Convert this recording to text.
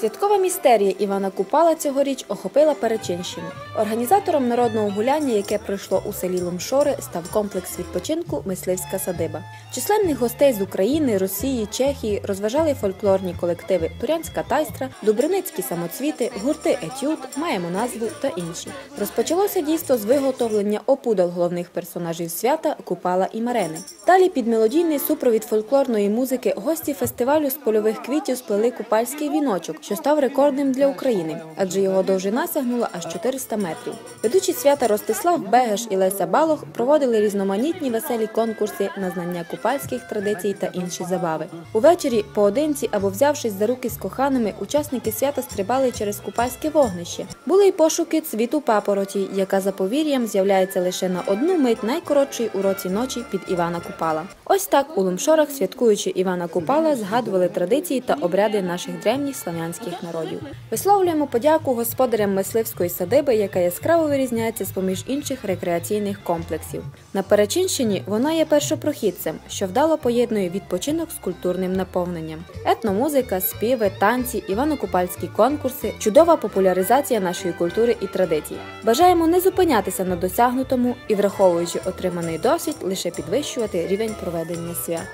Святкова містерія Івана Купала цьогоріч охопила Перечинщину. Організатором народного гуляння, яке пройшло у селі Ломшори, став комплекс відпочинку Мисливська садиба. Численних гостей з України, Росії, Чехії розважали фольклорні колективи Турянська тайстра, Дубриницькі самоцвіти, гурти Етюд, маємо назву та інші. Розпочалося дійство з виготовлення опудал головних персонажів свята Купала і Марени. Далі під мелодійний супровід фольклорної музики гості фестивалю з польових квітів сплели купальський віночок, що став рекордним для України, адже його довжина сягнула аж 400 метрів. Ведучі свята Ростислав Бегеш і Леся Балох проводили різноманітні веселі конкурси на знання купальських традицій та інші забави. Увечері, поодинці або взявшись за руки з коханими, учасники свята стрибали через купальське вогнище. Були й пошуки цвіту папороті, яка за повір'ям з'являється лише на одну мить найкоротшої у році ночі під Івана Купала. Ось так у Лумшорах, святкуючи Івана Купала, згадували традиції та обряди наших древніх слав'янських народів. Висловлюємо подяку господарям мисливської садиби, яка яскраво вирізняється з поміж інших рекреаційних комплексів. На Перечинщині вона є першопрохідцем, що вдало поєднує відпочинок з культурним наповненням. Етномузика, співи, танці, івано-купальські конкурси, чудова популяризація нашої культури і традицій. Бажаємо не зупинятися на досягнутому і, враховуючи отриманий досвід, лише підвищувати рівень проведення свят.